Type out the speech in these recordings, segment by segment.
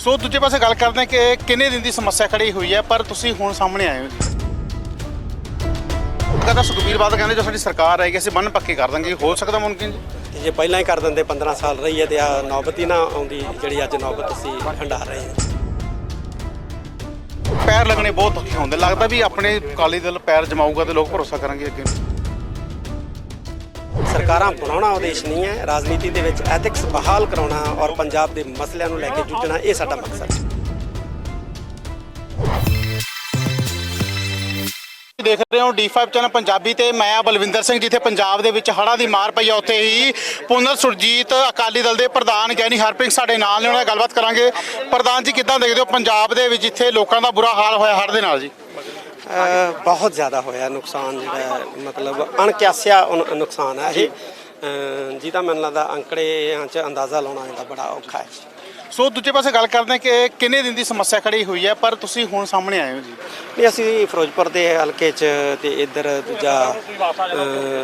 ਸੋ ਦੂਜੇ ਪਾਸੇ ਗੱਲ ਕਰਦੇ ਹਾਂ ਕਿ ਕਿੰਨੇ ਦਿਨ ਦੀ ਸਮੱਸਿਆ ਖੜੀ ਹੋਈ ਹੈ ਪਰ ਤੁਸੀਂ ਹੁਣ ਸਾਹਮਣੇ ਆਏ ਹੋ। ਕਹਿੰਦਾ ਸੁਖਬੀਰ ਬਾਦਲ ਕਹਿੰਦੇ ਜੋ ਸਾਡੀ ਸਰਕਾਰ ਆਏਗੀ ਅਸੀਂ ਬੰਨ ਪੱਕੇ ਕਰ ਦਾਂਗੇ। ਹੋ ਸਕਦਾ ਮੁਮਕਿਨ ਜੀ? ਪਹਿਲਾਂ ਹੀ ਕਰ ਦਿੰਦੇ 15 ਸਾਲ ਰਹੀ ਹੈ ਤੇ ਆ ਨੌਬਤ ਹੀ ਨਾ ਆਉਂਦੀ ਜਿਹੜੀ ਅੱਜ ਨੌਬਤ ਅਸੀਂ ਹੰਡਾ ਰਹੇ ਹਾਂ। ਪੈਰ ਲੱਗਣੇ ਬਹੁਤ ਔਖੇ ਹੁੰਦੇ। ਲੱਗਦਾ ਵੀ ਆਪਣੇ ਅਕਾਲੀ ਦਲ ਪੈਰ ਜਮਾਊਗਾ ਤੇ ਲੋਕ ਭਰੋਸਾ ਕਰਨਗੇ ਅੱਗੇ। ਸਰਕਾਰਾਂ ਬਣਾਉਣਾ ਉਦੇਸ਼ ਨਹੀਂ ਹੈ। ਰਾਜਨੀਤੀ ਦੇ ਵਿੱਚ ਐਥਿਕਸ ਬਹਾਲ ਕਰਾਉਣਾ ਔਰ ਪੰਜਾਬ ਦੇ ਮਸਲਿਆਂ ਨੂੰ ਲੈ ਕੇ ਜੂਝਣਾ, ਇਹ ਸਾਡਾ ਮਕਸਦ ਹੈ। ਦੇਖ ਰਹੇ ਹੋ D5 ਚੈਨਲ ਪੰਜਾਬੀ ਤੇ ਮੈਂ ਆ ਬਲਵਿੰਦਰ ਸਿੰਘ, ਜਿੱਥੇ ਪੰਜਾਬ ਦੇ ਵਿੱਚ ਹੜ੍ਹਾਂ ਦੀ ਮਾਰ ਪਈ ਆ, ਉੱਥੇ ਹੀ ਪੁਨਰ ਸੁਰਜੀਤ ਅਕਾਲੀ ਦਲ ਦੇ ਪ੍ਰਧਾਨ ਗਿਆਨੀ ਹਰਪ੍ਰੀਤ ਸਾਡੇ ਨਾਲ ਨੇ, ਉਹਨਾਂ ਨਾਲ ਗੱਲਬਾਤ ਕਰਾਂਗੇ। ਪ੍ਰਧਾਨ ਜੀ, ਕਿੱਦਾਂ ਦੇਖਦੇ ਹੋ ਪੰਜਾਬ ਦੇ ਵਿੱਚ ਜਿੱਥੇ ਲੋਕਾਂ ਦਾ ਬੁਰਾ ਹਾਲ ਹੋਇਆ ਹੜ੍ਹ ਦੇ ਨਾਲ ਜੀ? ਬਹੁਤ ਜ਼ਿਆਦਾ ਹੋਇਆ ਨੁਕਸਾਨ ਜਿਹੜਾ ਮਤਲਬ ਅਣਕਿਆਸਿਆ ਨੁਕਸਾਨ ਹੈ ਇਹ। ਜਿਹਦਾ ਮੈਨੂੰ ਲੱਗਦਾ ਅੰਕੜਿਆਂ 'ਚ ਅੰਦਾਜ਼ਾ ਲਾਉਣਾ ਇਹਦਾ ਬੜਾ ਔਖਾ ਹੈ। ਸੋ ਦੂਜੇ ਪਾਸੇ ਗੱਲ ਕਰਦੇ ਹਾਂ ਕਿ ਕਿੰਨੇ ਦਿਨ ਦੀ ਸਮੱਸਿਆ ਖੜੀ ਹੋਈ ਹੈ ਪਰ ਤੁਸੀਂ ਹੁਣ ਸਾਹਮਣੇ ਆਏ ਹੋ ਜੀ। ਨਹੀਂ ਅਸੀਂ ਫਿਰੋਜ਼ਪੁਰ ਦੇ ਹਲਕੇ 'ਚ ਤੇ ਇੱਧਰ ਦੂਜਾ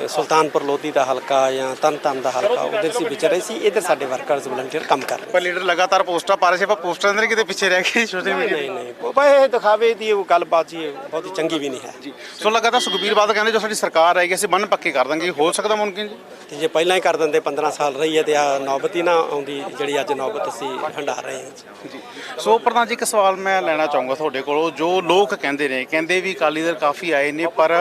ਸੁਲਤਾਨਪੁਰ ਲੋਧੀ ਦਾ ਹਲਕਾ ਜਾਂ ਤਨਤਨ ਦਾ ਹਲਕਾ ਉਧਰ ਸੀ ਵਿਚਰ ਰਹੇ ਸੀ ਇੱਧਰ ਸਾਡੇ ਵਰਕਰਸ ਵਲੰਟੀਅਰ ਕੰਮ ਕਰ ਰਹੇ ਪਰ ਲੀਡਰ ਲਗਾਤਾਰ ਪੋਸਟਾਂ ਪਾ ਰਹੇ ਸੀ ਪਰ ਪੋਸਟਾਂ ਦੇ ਕਿਤੇ ਪਿੱਛੇ ਰਹਿ ਗਏ ਸੋਸ਼ਲ ਮੀਡੀਆ ਨਹੀਂ ਨਹੀਂ ਇਹ ਦਿਖਾਵੇ ਦੀ ਉਹ ਗੱਲਬਾਤ ਜੀ ਬਹੁਤੀ ਚੰਗੀ ਵੀ ਨਹੀਂ ਹੈ। ਜੀ ਸੋ ਲਗਾਤਾਰ ਸੁਖਬੀਰ ਬਾਦਲ ਕਹਿੰਦੇ ਜੋ ਸਾਡੀ ਸਰਕਾਰ ਆਏਗੀ ਅਸੀਂ ਬੰਨ ਪੱਕੇ ਕਰ ਦਾਂਗੇ ਹੋ ਸਕਦਾ ਮੁਮਕਿਨ ਜੀ? ਤੇ ਜੇ ਪਹਿਲਾਂ ਹੀ ਕਰ ਦਿੰਦੇ 15 ਸਾਲ ਰਹੀ ਹੈ ਤੇ ਆ ਨੌਬਤ ਹੀ ਨਾ ਆਉਂਦੀ ਜਿਹੜੀ ਅੱਜ ਨੌਬਤ ਅਸੀਂ ਹੰਡਾ ਰਹੇ ਹਾਂ ਜੀ। ਸੋ ਪ੍ਰਧਾਨ ਜੀ ਇੱਕ ਸਵਾਲ ਮੈਂ ਲੈਣਾ ਚਾਹੂੰਗਾ ਤੁਹਾਡੇ ਕੋਲੋਂ। ਜੋ ਲੋਕ ਕਹਿੰਦੇ ਨੇ ਕਹਿੰਦੇ ਵੀ ਅਕਾਲੀ ਦਲ ਕਾਫੀ ਆਏ ਨੇ ਪਰ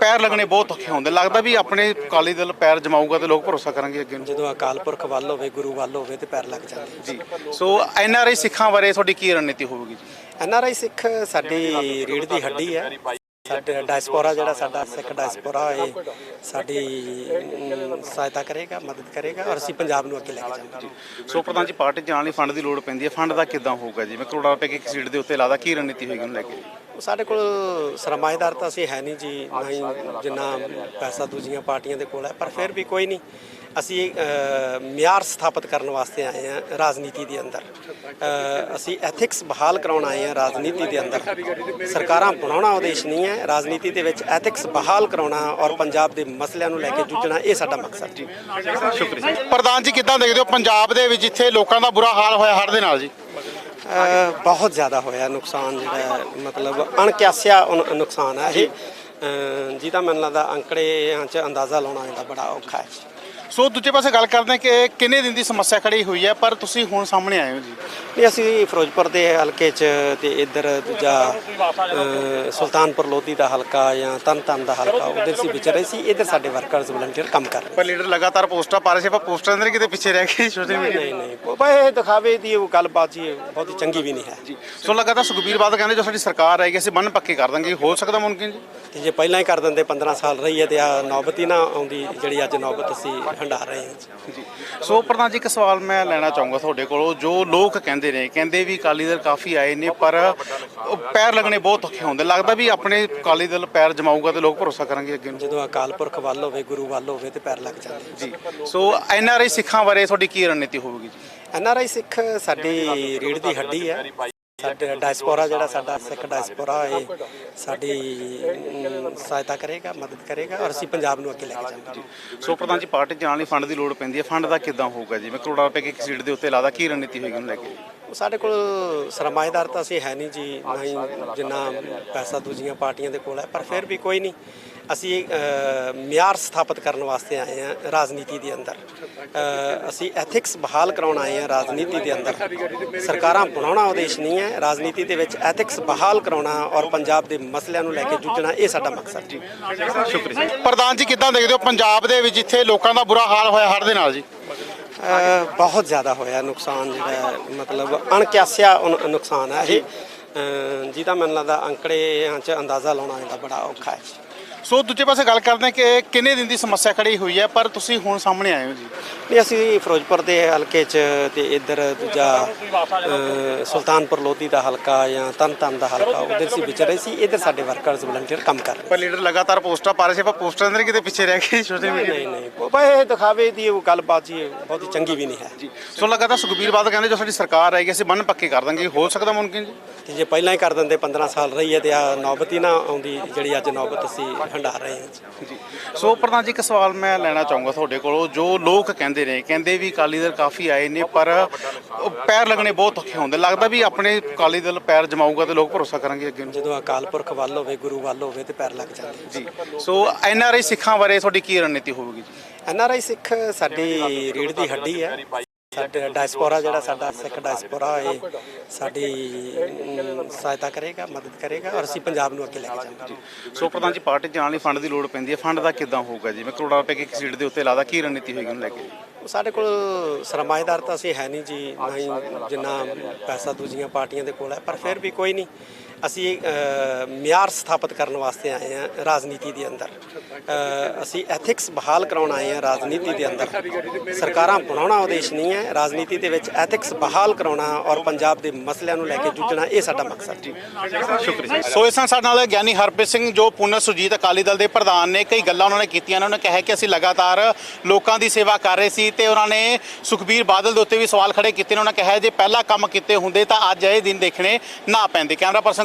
ਪੈਰ ਲੱਗਣੇ ਬਹੁਤ ਔਖੇ ਹੁੰਦੇ। ਲੱਗਦਾ ਵੀ ਆਪਣੇ ਅਕਾਲੀ ਦਲ ਪੈਰ ਜਮਾਊਗਾ ਤੇ ਲੋਕ ਭਰੋਸਾ ਕਰਨਗੇ ਅੱਗੇ ਨੂੰ। ਜਦੋਂ ਅਕਾਲ ਪੁਰਖ ਵੱਲ ਹੋਵੇ ਗੁਰੂ ਵੱਲ ਹੋਵੇ ਤੇ ਪੈਰ ਲੱਗ ਜਾਂਦੇ ਜੀ। ਸੋ ਐਨ ਆਰ ਆਈ ਸਿੱਖਾਂ ਬਾਰੇ ਤੁਹਾਡੀ ਕੀ ਰਣਨੀਤੀ ਹੋਵੇਗੀ ਜੀ? ਐਨ ਆਰ ਆਈ ਸਿੱਖ ਸਾਡੀ ਰੀੜ ਦੀ ਹੱਡੀ ਹੈ। ਸਾਡੇ ਡਾਇਸਪੋਰਾ ਜਿਹੜਾ ਸਾਡਾ ਸਿੱਖ ਡਾਇਸਪੋਰਾ ਇਹ ਸਾਡੀ ਸਹਾਇਤਾ ਕਰੇਗਾ ਮਦਦ ਕਰੇਗਾ ਔਰ ਅਸੀਂ ਪੰਜਾਬ ਨੂੰ ਅੱਗੇ ਲੈ ਕੇ ਜਾਵਾਂਗੇ। ਸੋ ਪ੍ਰਧਾਨ ਜੀ ਪਾਰਟੀ ਜਾਣ ਲਈ ਫੰਡ ਦੀ ਲੋੜ ਪੈਂਦੀ ਹੈ। ਫੰਡ ਦਾ ਕਿੱਦਾਂ ਹੋਊਗਾ ਜੀ? ਮੈਂ ਕਰੋੜਾਂ ਰੁਪਏ ਇੱਕ ਸੀਟ ਦੇ ਉੱਤੇ ਲਾਦਾ ਕੀ ਰਣਨੀਤੀ ਹੋਏਗੀ ਉਹਨੂੰ ਲੈ ਕੇ? ਸਾਡੇ ਕੋਲ ਸਰਮਾਏਦਾਰ ਤਾਂ ਅਸੀਂ ਹੈ ਨਹੀਂ ਜੀ ਨਾ ਹੀ ਜਿੰਨਾ ਪੈਸਾ ਦੂਜੀਆਂ ਪਾਰਟੀਆਂ ਦੇ ਕੋਲ ਹੈ ਪਰ ਫਿਰ ਵੀ ਕੋਈ ਨਹੀਂ। ਅਸੀਂ ਮਿਆਰ ਸਥਾਪਿਤ ਕਰਨ ਵਾਸਤੇ ਆਏ ਹਾਂ ਰਾਜਨੀਤੀ ਦੇ ਅੰਦਰ। ਅਸੀਂ ਐਥਿਕਸ ਬਹਾਲ ਕਰਾਉਣ ਆਏ ਹਾਂ ਰਾਜਨੀਤੀ ਦੇ ਅੰਦਰ। ਸਰਕਾਰਾਂ ਬਣਾਉਣਾ ਉਦੇਸ਼ ਨਹੀਂ ਹੈ ਰਾਜਨੀਤੀ ਦੇ ਵਿੱਚ ਐਥਿਕਸ ਬਹਾਲ ਕਰਾਉਣਾ ਔਰ ਪੰਜਾਬ ਦੇ ਮਸਲਿਆਂ ਨੂੰ ਲੈ ਕੇ ਜੂਝਣਾ ਇਹ ਸਾਡਾ ਮਕਸਦ ਹੈ। ਸ਼ੁਕਰੀਆ। ਪ੍ਰਧਾਨ ਜੀ ਕਿੱਦਾਂ ਦੇਖਦੇ ਹੋ ਪੰਜਾਬ ਦੇ ਵਿੱਚ ਜਿੱਥੇ ਲੋਕਾਂ ਦਾ ਬੁਰਾ ਹਾਲ ਹੋਇਆ ਹੜ੍ਹ ਦੇ ਨਾਲ ਜੀ? ਬਹੁਤ ਜ਼ਿਆਦਾ ਹੋਇਆ ਨੁਕਸਾਨ ਜਿਹੜਾ ਮਤਲਬ ਅਣਕਿਆਸਿਆ ਨੁਕਸਾਨ ਹੈ ਇਹ। ਜਿਹਦਾ ਮੈਨੂੰ ਲੱਗਦਾ ਅੰਕੜਿਆਂ 'ਚ ਅੰਦਾਜ਼ਾ ਲਾਉਣਾ ਇਹਦਾ ਬੜਾ ਔਖਾ ਹੈ। ਸੋ ਦੂਜੇ ਪਾਸੇ ਗੱਲ ਕਰਦੇ ਹਾਂ ਕਿ ਕਿੰਨੇ ਦਿਨ ਦੀ ਸਮੱਸਿਆ ਖੜੀ ਹੋਈ ਹੈ ਪਰ ਤੁਸੀਂ ਹੁਣ ਸਾਹਮਣੇ ਆਏ ਹੋ ਜੀ। ਨਹੀਂ ਅਸੀਂ ਫਿਰੋਜ਼ਪੁਰ ਦੇ ਹਲਕੇ 'ਚ ਤੇ ਇੱਧਰ ਦੂਜਾ ਅ, ਸੁਲਤਾਨਪੁਰ ਲੋਧੀ ਦਾ ਹਲਕਾ ਜਾਂ ਤਨਤਨ ਦਾ ਹਲਕਾ ਉਧਰ ਸੀ ਵਿਚਰ ਰਹੇ ਸੀ ਇੱਧਰ ਸਾਡੇ ਵਰਕਰਸ ਵਲੰਟੀਅਰ ਕੰਮ ਕਰ ਰਹੇ ਪਰ ਲੀਡਰ ਲਗਾਤਾਰ ਪੋਸਟਾਂ ਪਾ ਰਹੇ ਸੀ ਪਰ ਪੋਸਟਾਂ ਦੇ ਕਿਤੇ ਪਿੱਛੇ ਰਹਿ ਗਏ ਸੋਸ਼ਲ ਮੀਡੀਆ ਨਹੀਂ ਨਹੀਂ ਬਈ ਇਹ ਦਿਖਾਵੇ ਦੀ ਉਹ ਗੱਲਬਾਤ ਜੀ ਬਹੁਤੀ ਚੰਗੀ ਵੀ ਨਹੀਂ ਹੈ। ਜੀ ਸੋ ਲਗਾਤਾਰ ਸੁਖਬੀਰ ਬਾਦਲ ਕਹਿੰਦੇ ਜੋ ਸਾਡੀ ਸਰਕਾਰ ਆਏਗੀ ਅਸੀਂ ਬੰਨ ਪੱਕੇ ਕਰ ਦਾਂਗੇ ਹੋ ਸਕਦਾ ਮੁਮਕਿਨ ਜੀ? ਤੇ ਜੇ ਪਹਿਲਾਂ ਹੀ ਕਰ ਦਿੰਦੇ 15 ਸਾਲ ਰਹੀ ਹੈ ਤੇ ਆ ਨੌਬਤ ਹੀ ਨਾ ਆਉਂਦੀ ਜਿਹੜੀ ਅੱਜ ਨੌਬਤ ਅਸੀਂ ਹੰਡਾ ਰਹੇ ਹਾਂ ਸੋ ਪ੍ਰਧਾਨ ਜੀ ਇੱਕ ਸਵਾਲ ਮੈਂ ਲੈਣਾ ਚਾਹੂੰਗਾ ਤੁਹਾਡੇ ਕੋਲੋਂ ਜੋ ਲੋਕ ਕਹਿੰਦੇ ਨੇ ਕਹਿੰਦੇ ਵੀ ਅਕਾਲੀ ਦਲ ਕਾਫੀ ਆਏ ਨੇ ਪਰ ਪੈਰ ਲੱਗਣੇ ਬਹੁਤ ਔਖੇ ਹੁੰਦੇ। ਲੱਗਦਾ ਵੀ ਆਪਣੇ ਅਕਾਲੀ ਦਲ ਪੈਰ ਜਮਾਊਗਾ ਤੇ ਲੋਕ ਭਰੋਸਾ ਕਰਨਗੇ ਅੱਗੇ ਨੂੰ। ਜਦੋਂ ਅਕਾਲ ਪੁਰਖ ਵੱਲ ਹੋਵੇ ਗੁਰੂ ਵੱਲ ਹੋਵੇ ਤੇ ਪੈਰ ਲੱਗ ਜਾਂਦੇ ਜੀ। ਸੋ ਐਨ ਆਰ ਆਈ ਸਿੱਖਾਂ ਬਾਰੇ ਤੁਹਾਡੀ ਕੀ ਰਣਨੀਤੀ ਹੋਵੇਗੀ ਜੀ? ਐਨ ਆਰ ਆਈ ਸਿੱਖ ਸਾਡੀ ਰੀੜ ਦੀ ਹੱਡੀ ਹੈ। ਸਾਡੇ ਡਾਇਸਪੋਰਾ ਜਿਹੜਾ ਸਾਡਾ ਸਿੱਖ ਡਾਇਸਪੋਰਾ ਇਹ ਸਾਡੀ ਸਹਾਇਤਾ ਕਰੇਗਾ ਮਦਦ ਕਰੇਗਾ ਔਰ ਅਸੀਂ ਪੰਜਾਬ ਨੂੰ ਅੱਗੇ ਲੈ ਕੇ ਜਾਵਾਂਗੇ ਸੋ ਪ੍ਰਧਾਨ ਜੀ ਪਾਰਟੀ ਜਾਣ ਲਈ ਫੰਡ ਦੀ ਲੋੜ ਪੈਂਦੀ ਹੈ। ਫੰਡ ਦਾ ਕਿੱਦਾਂ ਹੋਊਗਾ ਜੀ? ਮੈਂ ਕਰੋੜਾਂ ਰੁਪਏ ਇੱਕ ਸੀਟ ਦੇ ਉੱਤੇ ਲਾਦਾ ਕੀ ਰਣਨੀਤੀ ਹੋਏਗੀ ਉਹਨੂੰ ਲੈ ਕੇ? ਸਾਡੇ ਕੋਲ ਸਰਮਾਏਦਾਰ ਤਾਂ ਅਸੀਂ ਹੈ ਨਹੀਂ ਜੀ ਨਾ ਹੀ ਜਿੰਨਾ ਪੈਸਾ ਦੂਜੀਆਂ ਪਾਰਟੀਆਂ ਦੇ ਕੋਲ ਹੈ ਪਰ ਫਿਰ ਵੀ ਕੋਈ ਨਹੀਂ। ਅਸੀਂ ਮਿਆਰ ਸਥਾਪਿਤ ਕਰਨ ਵਾਸਤੇ ਆਏ ਹਾਂ ਰਾਜਨੀਤੀ ਦੇ ਅੰਦਰ। ਅਸੀਂ ਐਥਿਕਸ ਬਹਾਲ ਕਰਾਉਣ ਆਏ ਹਾਂ ਰਾਜਨੀਤੀ ਦੇ ਅੰਦਰ। ਸਰਕਾਰਾਂ ਬਣਾਉਣਾ ਉਦੇਸ਼ ਨਹੀਂ ਹੈ। ਰਾਜਨੀਤੀ ਦੇ ਵਿੱਚ ਐਥਿਕਸ ਬਹਾਲ ਕਰਾਉਣਾ ਔਰ ਪੰਜਾਬ ਦੇ ਮਸਲਿਆਂ ਨੂੰ ਲੈ ਕੇ ਜੂਝਣਾ ਇਹ ਸਾਡਾ ਮਕਸਦ ਹੈ। ਸ਼ੁਕਰੀਆ। ਪ੍ਰਧਾਨ ਜੀ ਕਿੱਦਾਂ ਦੇਖਦੇ ਹੋ ਪੰਜਾਬ ਦੇ ਵਿੱਚ ਜਿੱਥੇ ਲੋਕਾਂ ਦਾ ਬੁਰਾ ਹਾਲ ਹੋਇਆ ਹੜ੍ਹ ਦੇ ਨਾਲ ਜੀ? ਬਹੁਤ ਜ਼ਿਆਦਾ ਹੋਇਆ ਨੁਕਸਾਨ ਜਿਹੜਾ ਮਤਲਬ ਅਣਕਿਆਸਿਆ ਨੁਕਸਾਨ ਹੈ। ਇਹ ਜਿਹਦਾ ਮੈਨੂੰ ਲੱਗਦਾ ਅੰਕੜਿਆਂ 'ਚ ਅੰਦਾਜ਼ਾ ਲਾਉਣਾ ਇਹਦਾ ਬੜਾ ਔਖਾ ਹੈ। ਸੋ ਦੂਜੇ ਪਾਸੇ ਗੱਲ ਕਰਦੇ ਹਾਂ ਕਿ ਕਿੰਨੇ ਦਿਨ ਦੀ ਸਮੱਸਿਆ ਖੜੀ ਹੋਈ ਹੈ ਪਰ ਤੁਸੀਂ ਹੁਣ ਸਾਹਮਣੇ ਆਏ ਹੋ ਜੀ। ਨਹੀਂ ਅਸੀਂ ਫਿਰੋਜ਼ਪੁਰ ਦੇ ਹਲਕੇ 'ਚ ਤੇ ਇੱਧਰ ਦੂਜਾ ਸੁਲਤਾਨਪੁਰ ਲੋਧੀ ਦਾ ਹਲਕਾ ਜਾਂ ਤਨਤਨ ਦਾ ਹਲਕਾ ਉਧਰ ਸੀ ਵਿਚਰ ਰਹੇ ਸੀ। ਇੱਧਰ ਸਾਡੇ ਵਰਕਰਸ ਵਲੰਟੀਅਰ ਕੰਮ ਕਰ ਰਹੇ ਪਰ ਲੀਡਰ ਲਗਾਤਾਰ ਪੋਸਟਾਂ ਪਾ ਰਹੇ ਸੀ ਪਰ ਪੋਸਟਾਂ ਦੇ ਕਿਤੇ ਪਿੱਛੇ ਰਹਿ ਗਏ ਸੋਸ਼ਲ ਮੀਡੀਆ ਨਹੀਂ ਨਹੀਂ ਬਈ ਇਹ ਦਿਖਾਵੇ ਦੀ ਉਹ ਗੱਲਬਾਤ ਜੀ ਬਹੁਤੀ ਚੰਗੀ ਵੀ ਨਹੀਂ ਹੈ। ਜੀ। ਸੋ ਲਗਾਤਾਰ ਸੁਖਬੀਰ ਬਾਦਲ ਕਹਿੰਦੇ ਜੋ ਸਾਡੀ ਸਰਕਾਰ ਆਏਗੀ ਅਸੀਂ ਬੰਨ ਪੱਕੇ ਕਰ ਦਾਂਗੇ। ਹੋ ਸਕਦਾ ਮੁਮਕਿਨ ਜੀ? ਜੇ ਪਹਿਲਾਂ ਹੀ ਕਰ ਦਿੰਦੇ 15 ਸਾਲ ਰਹੀ ਹੈ ਤੇ ਆ ਨੌਬਤ ਹੀ ਨਾ ਆਉਂਦੀ ਜਿਹੜੀ ਅੱਜ ਨੌਬਤ ਅਸੀਂ ਹੰਢਾ ਰਹੇ ਹਾਂ ਸੋ ਪ੍ਰਧਾਨ ਜੀ ਇੱਕ ਸਵਾਲ ਮੈਂ ਲੈਣਾ ਚਾਹੂੰਗਾ ਤੁਹਾਡੇ ਕੋਲੋਂ। ਜੋ ਲੋਕ ਕਹਿੰਦੇ ਨੇ ਕਹਿੰਦੇ ਵੀ ਅਕਾਲੀ ਦਲ ਕਾਫੀ ਆਏ ਨੇ ਪਰ ਪੈਰ ਲੱਗਣੇ ਬਹੁਤ ਔਖੇ ਹੁੰਦੇ। ਲੱਗਦਾ ਵੀ ਆਪਣੇ ਅਕਾਲੀ ਦਲ ਪੈਰ ਜਮਾਊਗਾ ਤੇ ਲੋਕ ਭਰੋਸਾ ਕਰਾਂਗੇ ਅੱਗੇ ਨੂੰ। ਜਦੋਂ ਅਕਾਲ ਪੁਰਖ ਵੱਲ ਹੋਵੇ ਗੁਰੂ ਵੱਲ ਹੋਵੇ ਤੇ ਪੈਰ ਲੱਗ ਜਾਂਦੇ ਜੀ। ਸੋ ਐਨ ਆਰ ਆਈ ਸਿੱਖਾਂ ਬਾਰੇ ਤੁਹਾਡੀ ਕੀ ਰਣਨੀਤੀ ਹੋਵੇਗੀ ਜੀ? ਐਨ ਆਰ ਆਈ ਸਿੱਖ ਸਾਡੀ ਰੀੜ ਦੀ ਹੱਡੀ ਹੈ। ਸਾਡੇ ਡਾਇਸਪੋਰਾ ਜਿਹੜਾ ਸਾਡਾ ਸਿੱਖ ਡਾਇਸਪੋਰਾ ਹੈ ਸਾਡੀ ਸਹਾਇਤਾ ਕਰੇਗਾ ਮਦਦ ਕਰੇਗਾ ਔਰ ਅਸੀਂ ਪੰਜਾਬ ਨੂੰ ਅੱਗੇ ਲੈ ਕੇ ਜਾਵਾਂਗੇ। ਸੋ ਪ੍ਰਧਾਨ ਜੀ ਪਾਰਟੀ ਜਾਣ ਲਈ ਫੰਡ ਦੀ ਲੋੜ ਪੈਂਦੀ ਹੈ। ਫੰਡ ਦਾ ਕਿੱਦਾਂ ਹੋਊਗਾ ਜਿਵੇਂ ਕਰੋੜਾਂ ਰੁਪਏ ਇੱਕ ਸੀਟ ਦੇ ਉੱਤੇ ਲਾਦਾ ਕੀ ਰਣਨੀਤੀ ਹੋਏਗੀ ਉਹਨੂੰ ਲੈ ਕੇ? ਸਾਡੇ ਕੋਲ ਸਰਮਾਏਦਾਰ ਤਾਂ ਅਸੀਂ ਹੈ ਨਹੀਂ ਜੀ ਨਾ ਹੀ ਜਿੰਨਾ ਪੈਸਾ ਦੂਜੀਆਂ ਪਾਰਟੀਆਂ ਦੇ ਕੋਲ ਹੈ ਪਰ ਫਿਰ ਵੀ ਕੋਈ ਨਹੀਂ। ਅਸੀਂ ਮਿਆਰ ਸਥਾਪਿਤ ਕਰਨ ਵਾਸਤੇ ਆਏ ਹਾਂ ਰਾਜਨੀਤੀ ਦੇ ਅੰਦਰ। ਅਸੀਂ ਐਥਿਕਸ ਬਹਾਲ ਕਰਾਉਣ ਆਏ ਹਾਂ ਰਾਜਨੀਤੀ ਦੇ ਅੰਦਰ। ਸਰਕਾਰਾਂ ਬਣਾਉਣਾ ਉਦੇਸ਼ ਨਹੀਂ ਹੈ, ਰਾਜਨੀਤੀ ਦੇ ਵਿੱਚ ਐਥਿਕਸ ਬਹਾਲ ਕਰਾਉਣਾ ਔਰ ਪੰਜਾਬ ਦੇ ਮਸਲਿਆਂ ਨੂੰ ਲੈ ਕੇ ਜੂਝਣਾ, ਇਹ ਸਾਡਾ ਮਕਸਦ। ਜੀ ਸ਼ੁਕਰੀਆ। ਸੋ ਇਸ ਨਾਲ ਸਾਡੇ ਨਾਲ ਗਿਆਨੀ ਹਰਪ੍ਰੀਤ ਸਿੰਘ, ਜੋ ਪੁਨਰ ਸੁਜੀਤ ਅਕਾਲੀ ਦਲ ਦੇ ਪ੍ਰਧਾਨ ਨੇ, ਕਈ ਗੱਲਾਂ ਉਹਨਾਂ ਨੇ ਕੀਤੀਆਂ ਨੇ, ਉਹਨਾਂ ਨੇ ਕਿਹਾ ਕਿ ਅਸੀਂ ਲਗਾਤਾਰ ਲੋਕਾਂ ਦੀ ਸੇਵਾ ਕਰ ਰਹੇ ਸੀ ਤੇ ਉਹਨਾਂ ਨੇ ਸੁਖਬੀਰ ਬਾਦਲ ਦੇ ਉੱਤੇ ਵੀ ਸਵਾਲ ਖੜੇ ਕੀਤੇ ਨੇ, ਉਹਨਾਂ ਕਿਹਾ ਜੇ ਪਹਿਲਾਂ ਕੰਮ ਕੀਤੇ ਹੁੰਦੇ ਤਾਂ ਅੱਜ ਇਹ ਦਿਨ ਦੇਖਣੇ ਨਾ ਪੈਂਦੇ। Camera person